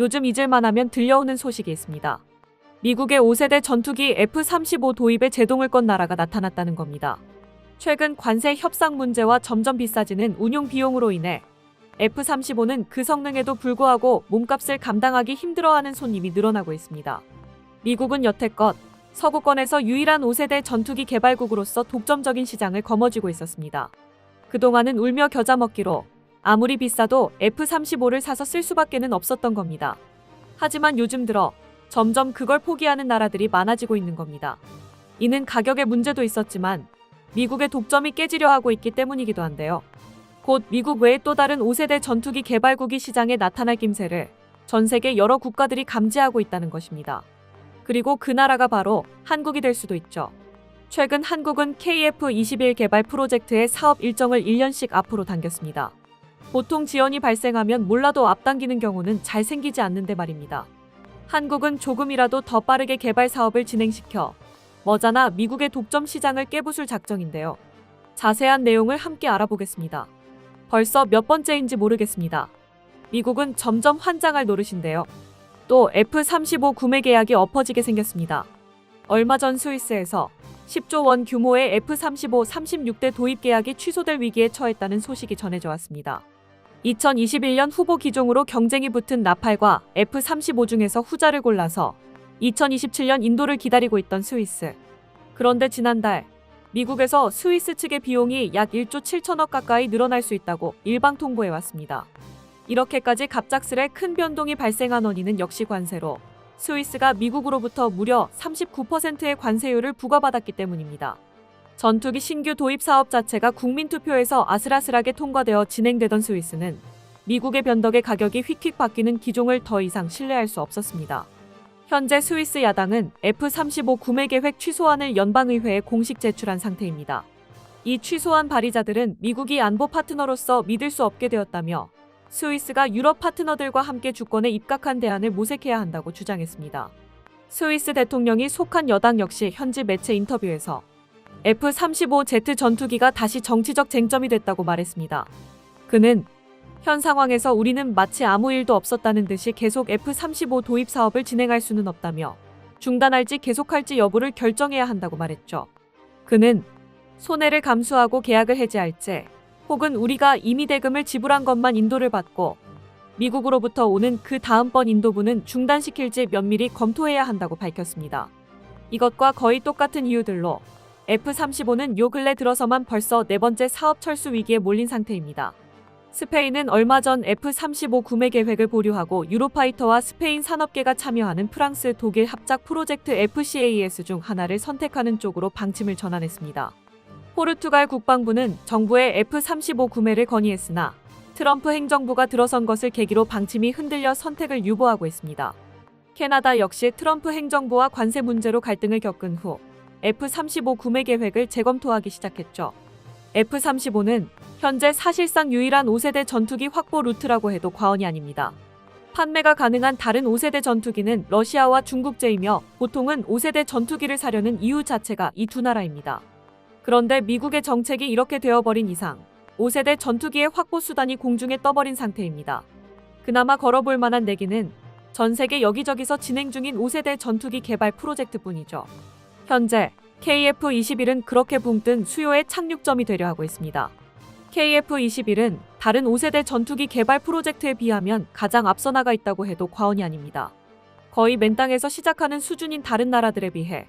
요즘 잊을만 하면 들려오는 소식이 있습니다. 미국의 5세대 전투기 F-35 도입에 제동을 건 나라가 나타났다는 겁니다. 최근 관세 협상 문제와 점점 비싸지는 운용 비용으로 인해 F-35는 그 성능에도 불구하고 몸값을 감당하기 힘들어하는 손님이 늘어나고 있습니다. 미국은 여태껏 서구권에서 유일한 5세대 전투기 개발국으로서 독점적인 시장을 거머쥐고 있었습니다. 그동안은 울며 겨자 먹기로 아무리 비싸도 F-35를 사서 쓸 수밖에는 없었던 겁니다. 하지만 요즘 들어 점점 그걸 포기하는 나라들이 많아지고 있는 겁니다. 이는 가격의 문제도 있었지만 미국의 독점이 깨지려 하고 있기 때문이기도 한데요. 곧 미국 외에 또 다른 5세대 전투기 개발국이 시장에 나타날 김새를 전 세계 여러 국가들이 감지하고 있다는 것입니다. 그리고 그 나라가 바로 한국이 될 수도 있죠. 최근 한국은 KF-21 개발 프로젝트의 사업 일정을 1년씩 앞으로 당겼습니다. 보통 지연이 발생하면 몰라도 앞당기는 경우는 잘 생기지 않는데 말입니다. 한국은 조금이라도 더 빠르게 개발 사업을 진행시켜 머자나 미국의 독점 시장을 깨부술 작정인데요. 자세한 내용을 함께 알아보겠습니다. 벌써 몇 번째인지 모르겠습니다. 미국은 점점 환장할 노릇인데요. 또 F-35 구매 계약이 엎어지게 생겼습니다. 얼마 전 스위스에서 10조 원 규모의 F-35 36대 도입 계약이 취소될 위기에 처했다는 소식이 전해져 왔습니다. 2021년 후보 기종으로 경쟁이 붙은 나팔과 F-35 중에서 후자를 골라서 2027년 인도를 기다리고 있던 스위스. 그런데 지난달 미국에서 스위스 측의 비용이 약 1조 7천억 가까이 늘어날 수 있다고 일방 통보해 왔습니다. 이렇게까지 갑작스레 큰 변동이 발생한 원인은 역시 관세로 스위스가 미국으로부터 무려 39%의 관세율을 부과받았기 때문입니다. 전투기 신규 도입 사업 자체가 국민투표에서 아슬아슬하게 통과되어 진행되던 스위스는 미국의 변덕의 가격이 휙휙 바뀌는 기종을 더 이상 신뢰할 수 없었습니다. 현재 스위스 야당은 F-35 구매 계획 취소안을 연방의회에 공식 제출한 상태입니다. 이 취소안 발의자들은 미국이 안보 파트너로서 믿을 수 없게 되었다며 스위스가 유럽 파트너들과 함께 주권에 입각한 대안을 모색해야 한다고 주장했습니다. 스위스 대통령이 속한 여당 역시 현지 매체 인터뷰에서 F-35Z 전투기가 다시 정치적 쟁점이 됐다고 말했습니다. 그는 현 상황에서 우리는 마치 아무 일도 없었다는 듯이 계속 F-35 도입 사업을 진행할 수는 없다며 중단할지 계속할지 여부를 결정해야 한다고 말했죠. 그는 손해를 감수하고 계약을 해지할지 혹은 우리가 이미 대금을 지불한 것만 인도를 받고 미국으로부터 오는 그 다음번 인도분은 중단시킬지 면밀히 검토해야 한다고 밝혔습니다. 이것과 거의 똑같은 이유들로 F-35는 요 근래 들어서만 벌써 네 번째 사업 철수 위기에 몰린 상태입니다. 스페인은 얼마 전 F-35 구매 계획을 보류하고 유로파이터와 스페인 산업계가 참여하는 프랑스 독일 합작 프로젝트 FCAS 중 하나를 선택하는 쪽으로 방침을 전환했습니다. 포르투갈 국방부는 정부의 F-35 구매를 건의했으나 트럼프 행정부가 들어선 것을 계기로 방침이 흔들려 선택을 유보하고 있습니다. 캐나다 역시 트럼프 행정부와 관세 문제로 갈등을 겪은 후 F-35 구매 계획을 재검토하기 시작했죠. F-35는 현재 사실상 유일한 5세대 전투기 확보 루트라고 해도 과언이 아닙니다. 판매가 가능한 다른 5세대 전투기는 러시아와 중국제이며 보통은 5세대 전투기를 사려는 이유 자체가 이 두 나라입니다. 그런데 미국의 정책이 이렇게 되어버린 이상 5세대 전투기의 확보 수단이 공중에 떠버린 상태입니다. 그나마 걸어볼 만한 내기는 전 세계 여기저기서 진행 중인 5세대 전투기 개발 프로젝트뿐이죠. 현재 KF-21은 그렇게 붕뜬 수요의 착륙점이 되려 하고 있습니다. KF-21은 다른 5세대 전투기 개발 프로젝트에 비하면 가장 앞서 나가 있다고 해도 과언이 아닙니다. 거의 맨땅에서 시작하는 수준인 다른 나라들에 비해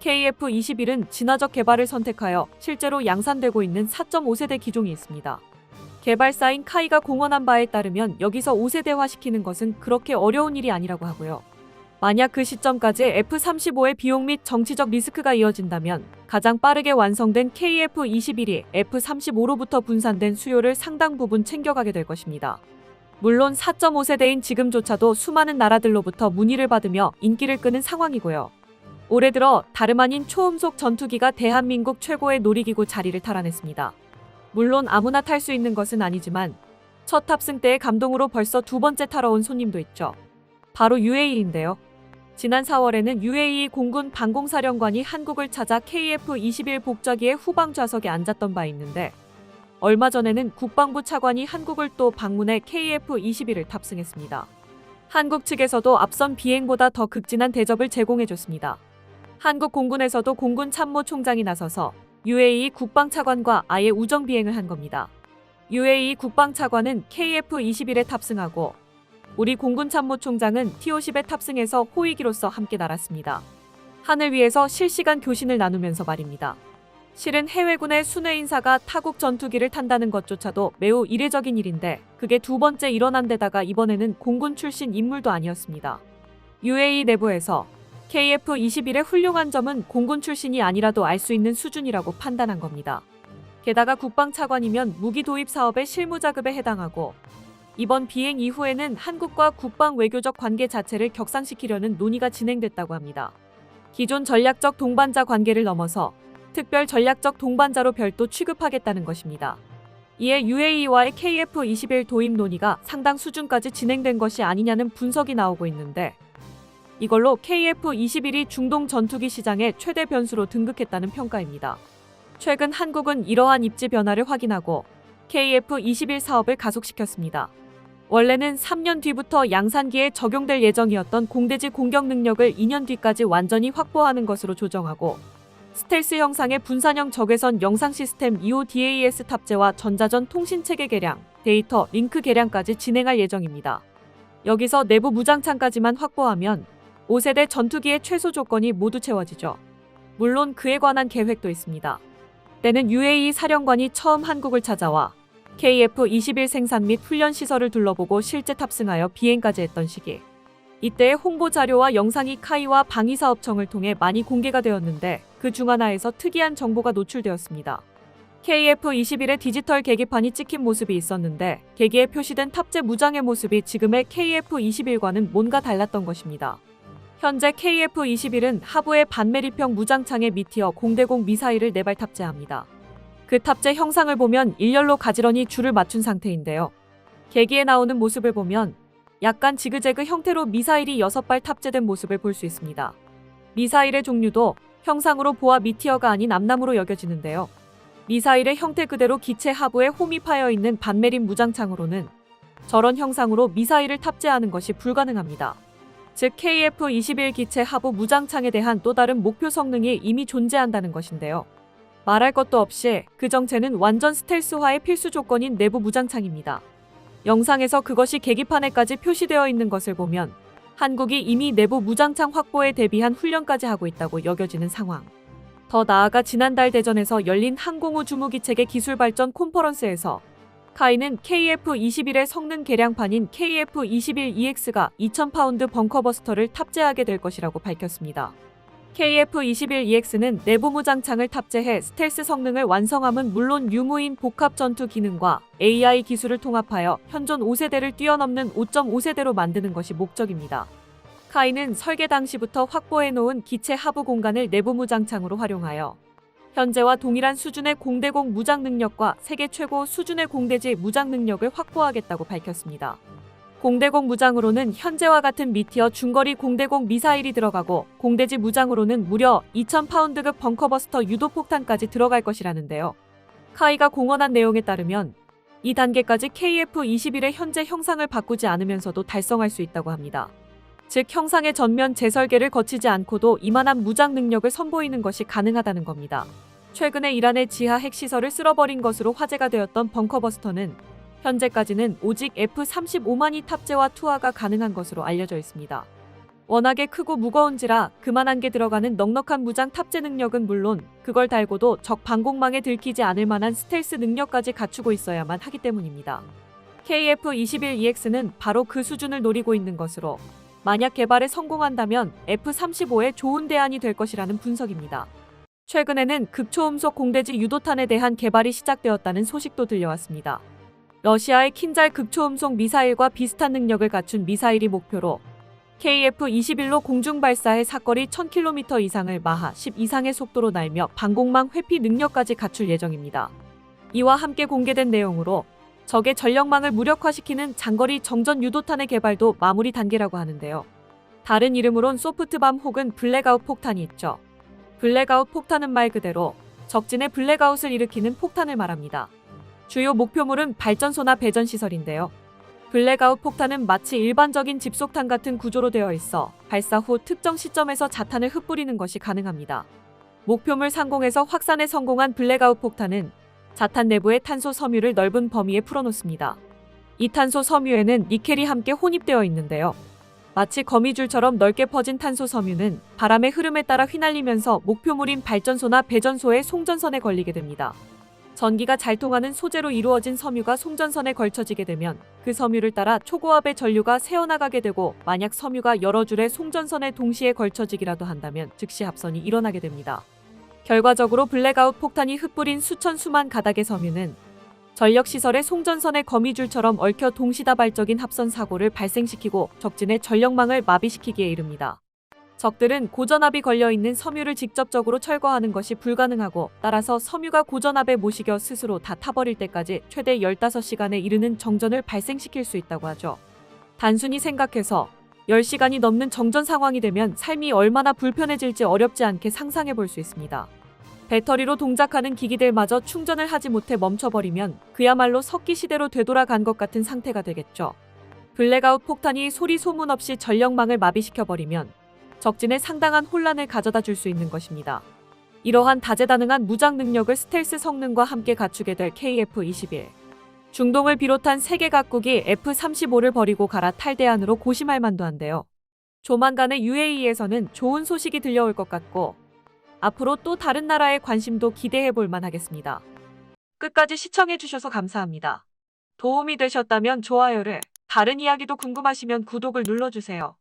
KF-21은 진화적 개발을 선택하여 실제로 양산되고 있는 4.5세대 기종이 있습니다. 개발사인 카이가 공언한 바에 따르면 여기서 5세대화 시키는 것은 그렇게 어려운 일이 아니라고 하고요. 만약 그 시점까지 F-35의 비용 및 정치적 리스크가 이어진다면 가장 빠르게 완성된 KF-21이 F-35로부터 분산된 수요를 상당 부분 챙겨가게 될 것입니다. 물론 4.5세대인 지금조차도 수많은 나라들로부터 문의를 받으며 인기를 끄는 상황이고요. 올해 들어 다름 아닌 초음속 전투기가 대한민국 최고의 놀이기구 자리를 탈환했습니다. 물론 아무나 탈 수 있는 것은 아니지만 첫 탑승 때의 감동으로 벌써 두 번째 타러 온 손님도 있죠. 바로 UAE인데요. 지난 4월에는 UAE 공군 방공사령관이 한국을 찾아 KF-21 복좌기의 후방 좌석에 앉았던 바 있는데 얼마 전에는 국방부 차관이 한국을 또 방문해 KF-21을 탑승했습니다. 한국 측에서도 앞선 비행보다 더 극진한 대접을 제공해줬습니다. 한국 공군에서도 공군 참모총장이 나서서 UAE 국방차관과 아예 우정 비행을 한 겁니다. UAE 국방차관은 KF-21에 탑승하고 우리 공군 참모총장은 T-50에 탑승해서 호위기로서 함께 날았습니다. 하늘 위에서 실시간 교신을 나누면서 말입니다. 실은 해외군의 순회 인사가 타국 전투기를 탄다는 것조차도 매우 이례적인 일인데 그게 두 번째 일어난 데다가 이번에는 공군 출신 인물도 아니었습니다. UAE 내부에서 KF-21의 훌륭한 점은 공군 출신이 아니라도 알 수 있는 수준이라고 판단한 겁니다. 게다가 국방차관이면 무기 도입 사업의 실무 자급에 해당하고 이번 비행 이후에는 한국과 국방 외교적 관계 자체를 격상시키려는 논의가 진행됐다고 합니다. 기존 전략적 동반자 관계를 넘어서 특별 전략적 동반자로 별도 취급하겠다는 것입니다. 이에 UAE와의 KF-21 도입 논의가 상당 수준까지 진행된 것이 아니냐는 분석이 나오고 있는데 이걸로 KF-21이 중동 전투기 시장의 최대 변수로 등극했다는 평가입니다. 최근 한국은 이러한 입지 변화를 확인하고 KF-21 사업을 가속시켰습니다. 원래는 3년 뒤부터 양산기에 적용될 예정이었던 공대지 공격 능력을 2년 뒤까지 완전히 확보하는 것으로 조정하고 스텔스 형상의 분산형 적외선 영상 시스템 EODAS 탑재와 전자전 통신 체계 개량, 데이터 링크 개량까지 진행할 예정입니다. 여기서 내부 무장창까지만 확보하면 5세대 전투기의 최소 조건이 모두 채워지죠. 물론 그에 관한 계획도 있습니다. 때는 UAE 사령관이 처음 한국을 찾아와 KF-21 생산 및 훈련 시설을 둘러보고 실제 탑승하여 비행까지 했던 시기. 이때의 홍보 자료와 영상이 카이와 방위사업청을 통해 많이 공개가 되었는데 그 중 하나에서 특이한 정보가 노출되었습니다. KF-21의 디지털 계기판이 찍힌 모습이 있었는데 계기에 표시된 탑재 무장의 모습이 지금의 KF-21과는 뭔가 달랐던 것입니다. 현재 KF-21은 하부의 반메리평 무장창에 미티어 공대공 미사일을 4발 탑재합니다. 그 탑재 형상을 보면 일렬로 가지런히 줄을 맞춘 상태인데요. 계기에 나오는 모습을 보면 약간 지그재그 형태로 미사일이 6발 탑재된 모습을 볼 수 있습니다. 미사일의 종류도 형상으로 보아 미티어가 아닌 암남으로 여겨지는데요. 미사일의 형태 그대로 기체 하부에 홈이 파여 있는 반메린 무장창으로는 저런 형상으로 미사일을 탑재하는 것이 불가능합니다. 즉 KF-21 기체 하부 무장창에 대한 또 다른 목표 성능이 이미 존재한다는 것인데요. 말할 것도 없이 그 정체는 완전 스텔스화의 필수 조건인 내부 무장창입니다. 영상에서 그것이 계기판에까지 표시되어 있는 것을 보면 한국이 이미 내부 무장창 확보에 대비한 훈련까지 하고 있다고 여겨지는 상황. 더 나아가 지난달 대전에서 열린 항공우 주무기체계 기술 발전 콘퍼런스에서 카이는 KF-21의 성능 개량판인 KF-21EX가 2000파운드 벙커버스터를 탑재하게 될 것이라고 밝혔습니다. KF-21EX는 내부 무장창을 탑재해 스텔스 성능을 완성함은 물론 유무인 복합 전투 기능과 AI 기술을 통합하여 현존 5세대를 뛰어넘는 5.5세대로 만드는 것이 목적입니다. 카이는 설계 당시부터 확보해 놓은 기체 하부 공간을 내부 무장창으로 활용하여 현재와 동일한 수준의 공대공 무장 능력과 세계 최고 수준의 공대지 무장 능력을 확보하겠다고 밝혔습니다. 공대공 무장으로는 현재와 같은 미티어 중거리 공대공 미사일이 들어가고 공대지 무장으로는 무려 2000파운드급 벙커버스터 유도폭탄까지 들어갈 것이라는데요. 카이가 공언한 내용에 따르면 이 단계까지 KF-21의 현재 형상을 바꾸지 않으면서도 달성할 수 있다고 합니다. 즉 형상의 전면 재설계를 거치지 않고도 이만한 무장 능력을 선보이는 것이 가능하다는 겁니다. 최근에 이란의 지하 핵시설을 쓸어버린 것으로 화제가 되었던 벙커버스터는 현재까지는 오직 F-35만이 탑재와 투하가 가능한 것으로 알려져 있습니다. 워낙에 크고 무거운지라 그만한 게 들어가는 넉넉한 무장 탑재 능력은 물론 그걸 달고도 적 방공망에 들키지 않을 만한 스텔스 능력까지 갖추고 있어야만 하기 때문입니다. KF-21EX는 바로 그 수준을 노리고 있는 것으로 만약 개발에 성공한다면 F-35의 좋은 대안이 될 것이라는 분석입니다. 최근에는 극초음속 공대지 유도탄에 대한 개발이 시작되었다는 소식도 들려왔습니다. 러시아의 킨잘 극초음속 미사일과 비슷한 능력을 갖춘 미사일이 목표로 KF-21로 공중 발사해 사거리 1000km 이상을 마하 10 이상의 속도로 날며 방공망 회피 능력까지 갖출 예정입니다. 이와 함께 공개된 내용으로 적의 전력망을 무력화시키는 장거리 정전 유도탄의 개발도 마무리 단계라고 하는데요. 다른 이름으론 소프트밤 혹은 블랙아웃 폭탄이 있죠. 블랙아웃 폭탄은 말 그대로 적진의 블랙아웃을 일으키는 폭탄을 말합니다. 주요 목표물은 발전소나 배전 시설인데요. 블랙아웃 폭탄은 마치 일반적인 집속탄 같은 구조로 되어 있어 발사 후 특정 시점에서 자탄을 흩뿌리는 것이 가능합니다. 목표물 상공에서 확산에 성공한 블랙아웃 폭탄은 자탄 내부의 탄소 섬유를 넓은 범위에 풀어놓습니다. 이 탄소 섬유에는 니켈이 함께 혼입되어 있는데요. 마치 거미줄처럼 넓게 퍼진 탄소 섬유는 바람의 흐름에 따라 휘날리면서 목표물인 발전소나 배전소의 송전선에 걸리게 됩니다. 전기가 잘 통하는 소재로 이루어진 섬유가 송전선에 걸쳐지게 되면 그 섬유를 따라 초고압의 전류가 새어나가게 되고 만약 섬유가 여러 줄의 송전선에 동시에 걸쳐지기라도 한다면 즉시 합선이 일어나게 됩니다. 결과적으로 블랙아웃 폭탄이 흩뿌린 수천 수만 가닥의 섬유는 전력시설의 송전선의 거미줄처럼 얽혀 동시다발적인 합선 사고를 발생시키고 적진의 전력망을 마비시키기에 이릅니다. 적들은 고전압이 걸려있는 섬유를 직접적으로 철거하는 것이 불가능하고 따라서 섬유가 고전압에 못 이겨 스스로 다 타버릴 때까지 최대 15시간에 이르는 정전을 발생시킬 수 있다고 하죠. 단순히 생각해서 10시간이 넘는 정전 상황이 되면 삶이 얼마나 불편해질지 어렵지 않게 상상해 볼 수 있습니다. 배터리로 동작하는 기기들마저 충전을 하지 못해 멈춰버리면 그야말로 석기 시대로 되돌아간 것 같은 상태가 되겠죠. 블랙아웃 폭탄이 소리 소문 없이 전력망을 마비시켜버리면 적진에 상당한 혼란을 가져다 줄 수 있는 것입니다. 이러한 다재다능한 무장 능력을 스텔스 성능과 함께 갖추게 될 KF-21. 중동을 비롯한 세계 각국이 F-35를 버리고 갈아 탈대안으로 고심할 만도 한데요. 조만간에 UAE에서는 좋은 소식이 들려올 것 같고 앞으로 또 다른 나라의 관심도 기대해 볼 만하겠습니다. 끝까지 시청해 주셔서 감사합니다. 도움이 되셨다면 좋아요를, 다른 이야기도 궁금하시면 구독을 눌러주세요.